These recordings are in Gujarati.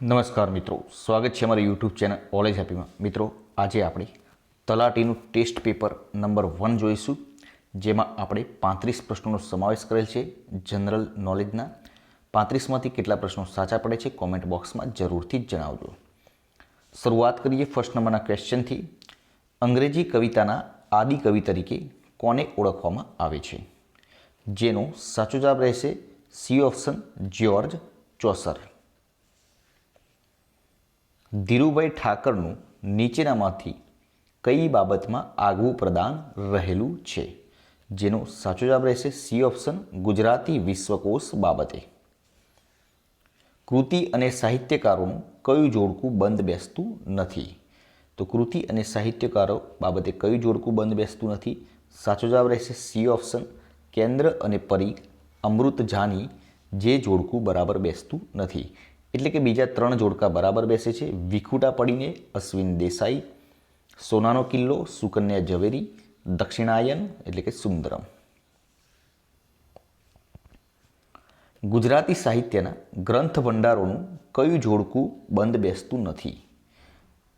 નમસ્કાર મિત્રો. સ્વાગત છે અમારી યુટ્યુબ ચેનલ ઓલેજ હેપીમાં મિત્રો, આજે આપણે તલાટીનું ટેસ્ટ પેપર નંબર વન જોઈશું, જેમાં આપણે પાંત્રીસ પ્રશ્નોનો સમાવેશ કરેલ છે જનરલ નોલેજના પાંત્રીસમાંથી કેટલા પ્રશ્નો સાચા પડે છે કોમેન્ટ બોક્સમાં જરૂરથી જણાવજો. શરૂઆત કરીએ ફર્સ્ટ નંબરના ક્વેશ્ચનથી અંગ્રેજી કવિતાના આદિ કવિ તરીકે કોને ઓળખવામાં આવે છે? જેનો સાચો જવાબ રહેશે C option, George Chaucer. Dhirubhai ઠાકરનું નીચેનામાંથી કઈ બાબતમાં આગવું પ્રદાન રહેલું છે? જેનો સાચો જવાબ રહેશે સી ઓપ્શન, ગુજરાતી વિશ્વકોશ બાબતે. કૃતિ અને સાહિત્યકારોનું કયું જોડકું બંધ બેસતું નથી? તો કૃતિ અને સાહિત્યકારો બાબતે કયું જોડકું બંધ બેસતું નથી? સાચો જવાબ રહેશે સી ઓપ્શન, કેન્દ્ર અને પરી અમૃત જાની જે જોડકું બરાબર બેસતું નથી. એટલે કે બીજા ત્રણ જોડકા બરાબર બેસે છે. વિખુટા પડીને અશ્વિન દેસાઈ, સોનાનો કિલ્લો, સુકન્યા ઝવેરી, દક્ષિણાયન એટલે કે સુંદરમ. ગુજરાતી સાહિત્યના ગ્રંથ ભંડારોનું કયું જોડકું બંધ બેસતું નથી?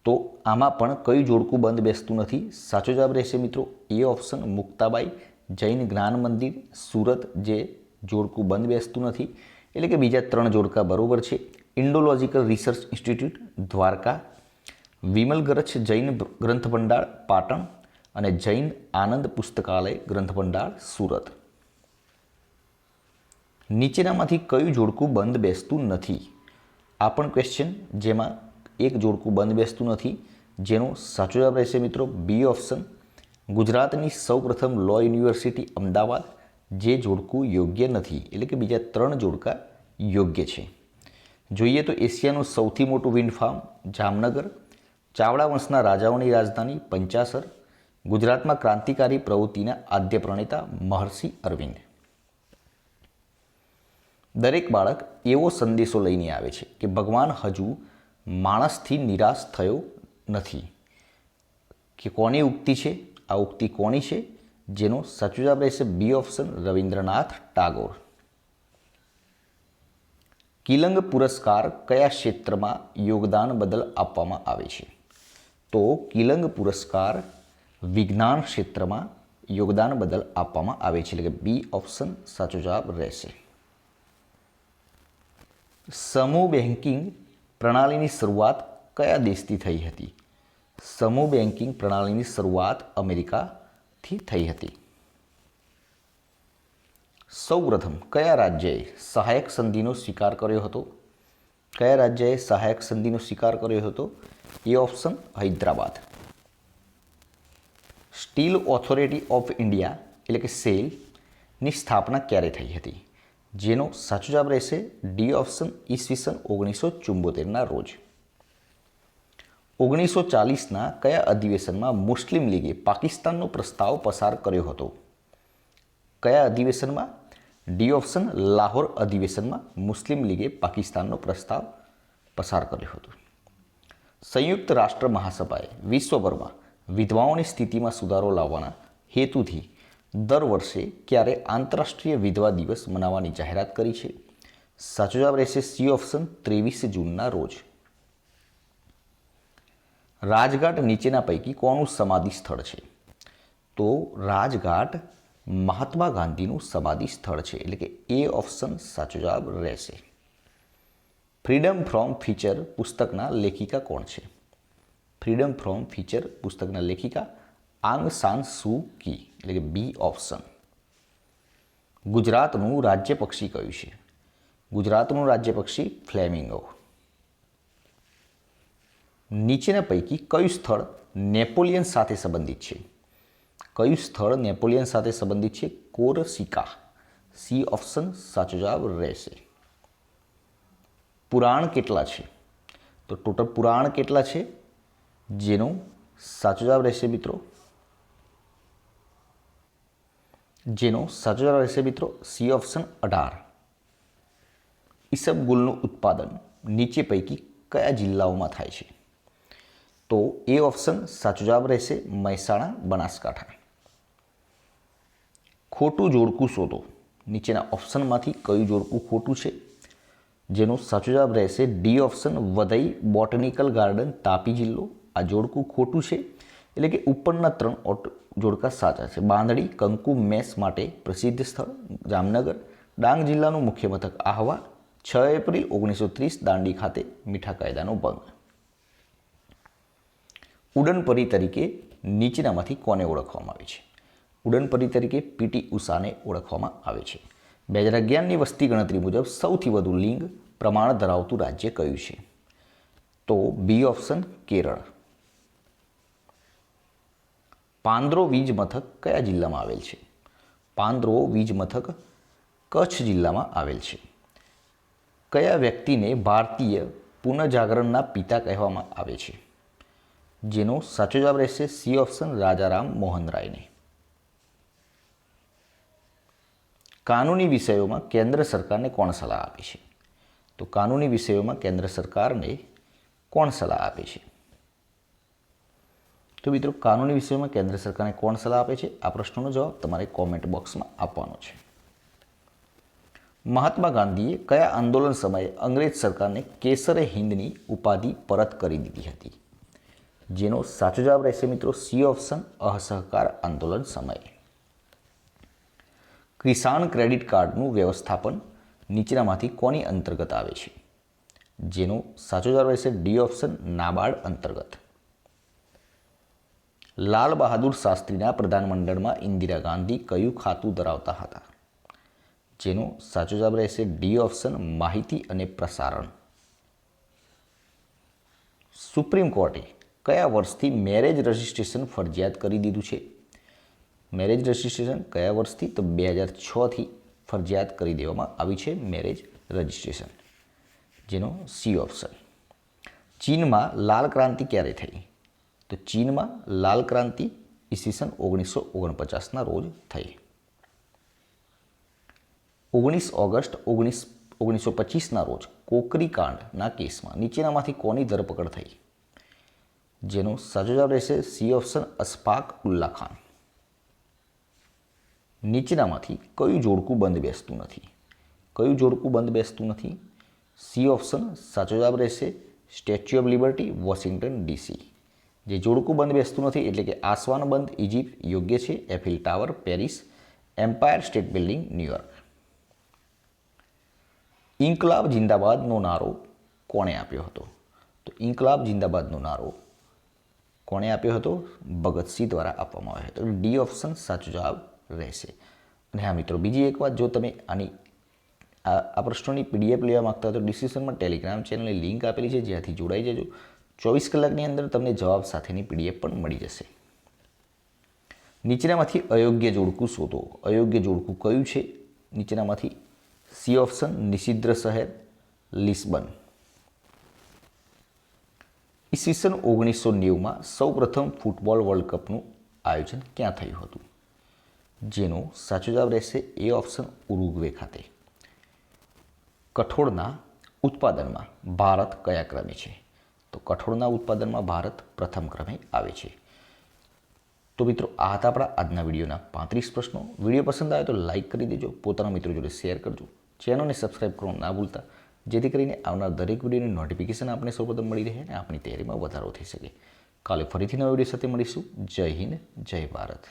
તો આમાં પણ કયું જોડકું બંધ બેસતું નથી? સાચો જવાબ રહેશે મિત્રો, એ ઓપ્શન મુક્તાબાઈ જૈન જ્ઞાન મંદિર, સુરત, જે જોડકું બંધ બેસતું નથી. એટલે કે બીજા ત્રણ જોડકા બરાબર છે. Indological Research Institute, Dwarka, Vimal Garach Jain ગ્રંથ ભંડાર પાટણ અને જૈન આનંદ પુસ્તકાલય ગ્રંથ ભંડાર સુરત. નીચેનામાંથી કયું જોડકું બંધ બેસતું નથી? આ પણ ક્વેશ્ચન જેમાં એક જોડકું બંધ બેસતું નથી, જેનો સાચો જવાબ રહેશે મિત્રો બી ઓપ્શન ગુજરાતની સૌપ્રથમ લો યુનિવર્સિટી અમદાવાદ, જે જોડકું યોગ્ય નથી, એટલે કે બીજા ત્રણ જોડકા યોગ્ય છે. જોઈએ તો એશિયાનું સૌથી મોટું વિન્ડ ફાર્મ જામનગર, ચાવડા વંશના રાજાઓની રાજધાની પંચાસર, ગુજરાતમાં ક્રાંતિકારી પ્રવૃત્તિના આદ્ય પ્રણેતા મહર્ષિ અરવિંદ. દરેક બાળક એવો સંદેશો લઈને આવે છે કે ભગવાન હજુ માણસથી નિરાશ થયો નથી કે કોની ઉક્તિ છે, આ ઉક્તિ કોની છે, જેનો સાચો જવાબ રહેશે બી ઓપ્શન રવિન્દ્રનાથ ટાગોર. કિલંગ પુરસ્કાર કયા ક્ષેત્રમાં યોગદાન બદલ આપવામાં આવે છે? તો કિલંગ પુરસ્કાર વિજ્ઞાન ક્ષેત્રમાં યોગદાન બદલ આપવામાં આવે છે. એટલે કે બી ઓપ્શન સાચો જવાબ રહેશે. સમૂહ બેન્કિંગ પ્રણાલીની શરૂઆત કયા દેશથી થઈ હતી? સમૂહ બેન્કિંગ પ્રણાલીની શરૂઆત અમેરિકાથી થઈ હતી. સૌપ્રથમ કયા રાજ્યએ સહાયક સંધિનો સ્વીકાર કર્યો હતો? કયા રાજ્યએ સહાયક સંધિનો સ્વીકાર કર્યો હતો? A option Hyderabad. Steel Authority of India એટલે કે સેલની સ્થાપના ક્યારે થઈ હતી? જેનો સાચો જવાબ રહેશે ડી ઓપ્શન ઈસવીસન ઓગણીસો ચુંબોતેરના રોજ. ઓગણીસો ચાલીસના કયા અધિવેશનમાં મુસ્લિમ લીગે પાકિસ્તાનનો પ્રસ્તાવ પસાર કર્યો હતો? કયા અધિવેશનમાં? ડી ઓપ્શન લાહોર અધિવેશનમાં મુસ્લિમ લીગે પાકિસ્તાનનો પ્રસ્તાવ પસાર કર્યો હતો. સંયુક્ત રાષ્ટ્ર મહાસભાએ વિશ્વભરમાં વિધવાઓની સ્થિતિમાં સુધારો લાવવાના હેતુથી દર વર્ષે ક્યારે આંતરરાષ્ટ્રીય વિધવા દિવસ મનાવવાની જાહેરાત કરી છે? સાચો જવાબ રહેશે સી ઓપ્શન ત્રેવીસ જૂનના રોજ. રાજઘાટ નીચેના પૈકી કોનું સમાધિ સ્થળ છે? તો રાજઘાટ મહાત્મા ગાંધીનું સમાધિ સ્થળ છે, એટલે કે એ ઓપ્શન સાચો જવાબ રહેશે. ફ્રીડમ ફ્રોમ ફીચર પુસ્તકના લેખિકા કોણ છે? ફ્રીડમ ફ્રોમ ફીચર પુસ્તકના લેખિકા આંગ સાન સુ કી, એટલે કે બી ઓપ્શન ગુજરાતનું રાજ્ય પક્ષી કયું છે? ગુજરાતનું રાજ્ય પક્ષી ફ્લેમિંગો. નીચેના પૈકી કયું સ્થળ નેપોલિયન સાથે સંબંધિત છે? કયું સ્થળ નેપોલિયન સાથે સંબંધિત છે? કોરસિકા. સી ઓપ્શન સાચો જવાબ રહેશે. પુરાણ કેટલા છે? તો ટોટલ પુરાણ કેટલા છે? જેનો સાચો જવાબ રહેશે મિત્રો. જેનો સાચો જવાબ રહેશે મિત્રો, સી ઓપ્શન અઢાર. ઈસબગુલનું ઉત્પાદન નીચે પૈકી કયા જિલ્લાઓમાં થાય છે? તો એ ઓપ્શન સાચો જવાબ રહેશે મહેસાણા, બનાસકાંઠા. ખોટું જોડકું શોધો. નીચેના ઓપ્શનમાંથી કયું જોડકું ખોટું છે? જેનો સાચો જવાબ રહેશે D option, Waghai Botanical Garden, Tapi જિલ્લો. આ જોડકું ખોટું છે, એટલે કે ઉપરના ત્રણ જોડકા સાચા છે. બાંધડી કંકુ, મેસ માટે પ્રસિદ્ધ સ્થળ, જામનગર. ડાંગ જિલ્લાનું મુખ્ય મથક આહવા. છ એપ્રિલ ઓગણીસો ત્રીસ, દાંડી ખાતે મીઠા કાયદાનો ભંગ. ઉડનપરી તરીકે નીચેનામાંથી કોને ઓળખવામાં આવે છે? ઉડનપરી તરીકે પીટી ઉષાને ઓળખવામાં આવે છે. બે હજાર અગિયારની વસ્તી ગણતરી મુજબ સૌથી વધુ લિંગ પ્રમાણ ધરાવતું રાજ્ય કયું છે? તો બી ઓપ્શન કેરળ. પાંદરો વીજ મથક કયા જિલ્લામાં આવેલ છે? પાંદરો વીજ મથક કચ્છ જિલ્લામાં આવેલ છે. કયા વ્યક્તિને ભારતીય પુનઃજાગરણના પિતા કહેવામાં આવે છે? જેનો સાચો જવાબ રહેશે સી ઓપ્શન રાજારામ મોહન રાયને કાનૂની વિષયોમાં કેન્દ્ર સરકારને કોણ સલાહ આપે છે? તો કાનૂની વિષયોમાં કેન્દ્ર સરકારને કોણ સલાહ આપે છે? તો મિત્રો, કાનૂની વિષયોમાં કેન્દ્ર સરકારને કોણ સલાહ આપે છે? આ પ્રશ્નનો જવાબ તમારે કોમેન્ટ બોક્સમાં આપવાનો છે. મહાત્મા ગાંધીએ કયા આંદોલન સમયે અંગ્રેજ સરકારને કેસરે હિન્દની ઉપાધિ પરત કરી દીધી હતી? જેનો સાચો જવાબ રહેશે મિત્રો, સી ઓપ્શન અસહકાર આંદોલન સમયે. કિસાન ક્રેડિટ કાર્ડનું વ્યવસ્થાપન નીચેનામાંથી કોની અંતર્ગત આવે છે? જેનો સાચો જવાબ રહેશે ડી ઓપ્શન નાબાર્ડ અંતર્ગત. લાલ બહાદુર શાસ્ત્રીના પ્રધાનમંડળમાં ઇન્દિરા ગાંધી કયું ખાતું ધરાવતા હતા? જેનો સાચો જવાબ રહેશે ડી ઓપ્શન માહિતી અને પ્રસારણ. સુપ્રીમ કોર્ટે કયા વર્ષથી મેરેજ રજિસ્ટ્રેશન ફરજિયાત કરી દીધું છે? મેરેજ રજિસ્ટ્રેશન કયા વર્ષથી? તો બે હજાર છથી ફરજિયાત કરી દેવામાં આવી છે મેરેજ રજિસ્ટ્રેશન. જેનો સી ઓપ્શન. ચીનમાં લાલ ક્રાંતિ ક્યારે થઈ? તો ચીનમાં લાલ ક્રાંતિ ઈસવીસન ઓગણીસો ઓગણપચાસના રોજ થઈ. ઓગણીસ ઓગસ્ટ ઓગણીસ ઓગણીસો પચીસના રોજ કોકરી કાંડના કેસમાં નીચેનામાંથી કોની ધરપકડ થઈ? જેનો સાચો જવાબ રહેશે સી ઓપ્શન અસ્ફાક ઉલ્લા ખાન. નીચેનામાંથી કયું જોડકું બંધ બેસતું નથી? કયું જોડકું બંધ બેસતું નથી? સી ઓપ્શન સાચો જવાબ રહેશે Statue of Liberty, Washington DC. જે જોડકું બંધ બેસતું નથી એટલે કે આસવાન બંધ ઇજિપ્ત યોગ્ય છે, Eiffel Tower, Paris, Empire State Building New York ઇન્કલાબ જિંદાબાદનો નારો કોણે આપ્યો હતો? તો ઇન્કલાબ જિંદાબાદનો નારો કોણે આપ્યો હતો? ભગતસિંહ દ્વારા આપવામાં આવ્યો હતો. ડી ઓપ્શન સાચો જવાબ રહેશે. અને હા મિત્રો, બીજી એક વાત, જો તમે આની આ પ્રશ્નોની પીડીએફ લેવા માગતા તો ડિસ્ક્રિપ્શનમાં ટેલિગ્રામ ચેનલની લિંક આપેલી છે, જ્યાંથી જોડાઈ જજો. ચોવીસ કલાકની અંદર તમને જવાબ સાથેની પીડીએફ પણ મળી જશે. નીચેનામાંથી અયોગ્ય જોડકું શોધો. અયોગ્ય જોડકું કયું છે? નીચેનામાંથી સી ઓપ્શન નિષિદ્ર શહેર, લિસ્બન. ઈસવીસન ઓગણીસો નેવુંમાં સૌપ્રથમ ફૂટબોલ વર્લ્ડ કપનું આયોજન ક્યાં થયું હતું? જેનો સાચો જવાબ રહેશે એ ઓપ્શન ઉરુગ્વે ખાતે. કઠોળના ઉત્પાદનમાં ભારત કયા ક્રમે છે? તો કઠોળના ઉત્પાદનમાં ભારત પ્રથમ ક્રમે આવે છે. તો મિત્રો, આ હતા આપણા આજના વિડીયોના પાંત્રીસ પ્રશ્નો. વીડિયો પસંદ આવે તો લાઇક કરી દેજો. પોતાના મિત્રો જોડે શેર કરજો. ચેનલને સબસ્ક્રાઇબ કરવાનું ના ભૂલતા. જેથી કરીને આવનાર દરેક વિડીયોની નોટિફિકેશન આપણે સૌપ્રથમ મળી રહે અને આપણી તૈયારીમાં વધારો થઈ શકે. કાલે ફરીથી નવા વીડિયો સાથે મળીશું. જય હિન્દ, જય ભારત.